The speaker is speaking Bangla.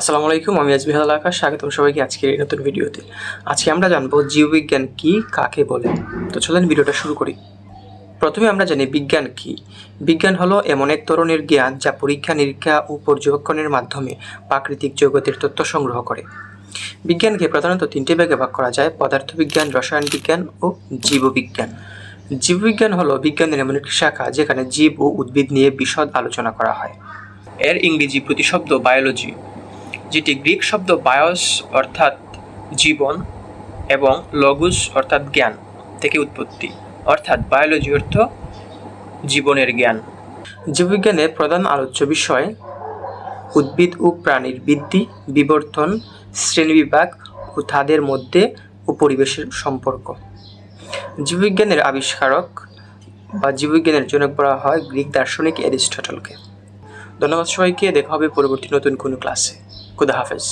আসসালামু আলাইকুম, আমি আজমি হালাল আকাশ, স্বাগতম সবাইকে আজকের এই নতুন ভিডিওতে। আজকে আমরা জানব জীববিজ্ঞান কি, কাকে বলে? তো চলেন ভিডিওটা শুরু করি। প্রথমে আমরা জানি বিজ্ঞান কি। বিজ্ঞান হলো এমন এক ধরনের জ্ঞান যা পরীক্ষা, নিরীক্ষা ও পর্যবেক্ষণের মাধ্যমে প্রাকৃতিক জগতের তথ্য সংগ্রহ করে। বিজ্ঞানকে প্রধানত তিনটে ভাগে ভাগ করা যায়, পদার্থবিজ্ঞান, রসায়ন বিজ্ঞান ও জীববিজ্ঞান। জীববিজ্ঞান হলো বিজ্ঞানের এমন একটি শাখা যেখানে জীব ও উদ্ভিদ নিয়ে বিশদ আলোচনা করা হয়। এর ইংরেজি প্রতিশব্দ বায়োলজি। যেটি গ্রিক শব্দ বায়স অর্থাৎ জীবন এবং লগুস অর্থাৎ জ্ঞান থেকে উৎপত্তি। অর্থাৎ বায়োলজি অর্থ জীবনের জ্ঞান। জীববিজ্ঞানের প্রধান আলোচ্য বিষয় উদ্ভিদ ও প্রাণীর বৃদ্ধি, বিবর্তন, শ্রেণীবিভাগ ও তাদের মধ্যে ও পরিবেশের সম্পর্ক। জীববিজ্ঞানের আবিষ্কারক বা জীববিজ্ঞানের জনক বলা হয় গ্রিক দার্শনিক অ্যারিস্টটলকে ধন্যবাদ সবাইকে দেখা হবে পরবর্তী নতুন কোনো ক্লাসে খুদা হাফেজ।